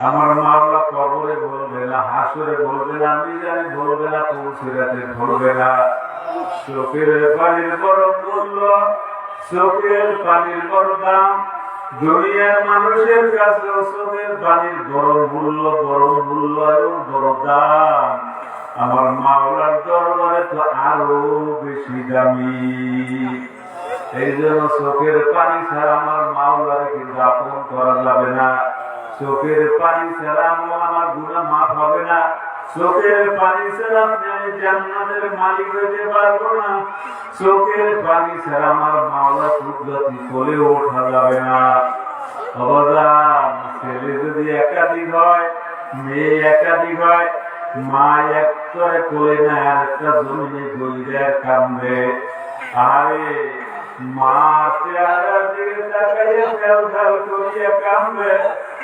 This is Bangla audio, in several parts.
আমার মাওলা কবরে বলবে না, হাসরে বলবে না, মিজানে বলবে না, পৌঁছরাতে বলবে না। চোখের পানির বড় মূল্য, চোখের পানির বড় দাম দুনিয়ার মানুষের কাছে চোখের পানির বড় মূল্য বড় মূল্য এবং বড় দাম আমার মাওলার দরবারে তো আরও বেশি দামি। এই জন্য চোখের পানি ছাড়া আমার মাওলারে কিন্তু আপন করা যাবে না। চোখের পানি ছাড়া আমার গুণা মাফ হবে না। চোখের পানি ছাড়া জান্নাতের মালিক হইতে পারব না। চোখের পানি ছাড়া আমার মাওলা সুগতি করে ওঠা যাবে না। অবদান, ছেলে যদি একাধিক হয়, মেয়ে একাধিক হয়, মা এক করে কোলে না একটা জমিনে গলিরে কামবে আরে মা চেহারা দিকে তাকাইয়া ফেল করিয়া কামবে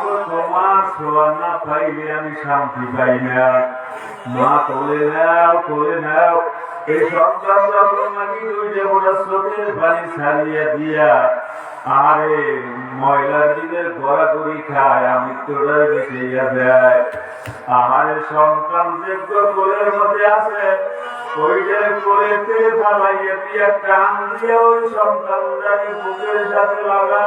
গো তোমার ছোঁয়া না পাইলে আমি শান্তি পাই না মা কোলে নাও কোলে নাও এই সন্তান যখন আমি দুইটা বড় চোখের পানি ছাড়িয়ে দিয়া আরে ময়লার দিনের গড়াগড়ি খায় আমি তোরা বেঁচে দেয় আমারে সন্তান যোগ্য কোলের মধ্যে আছে ওইটার কোলেতে ফালাইয়া দিয়া টান দিয়ে ওই সন্তান বুকের সাথে লাগা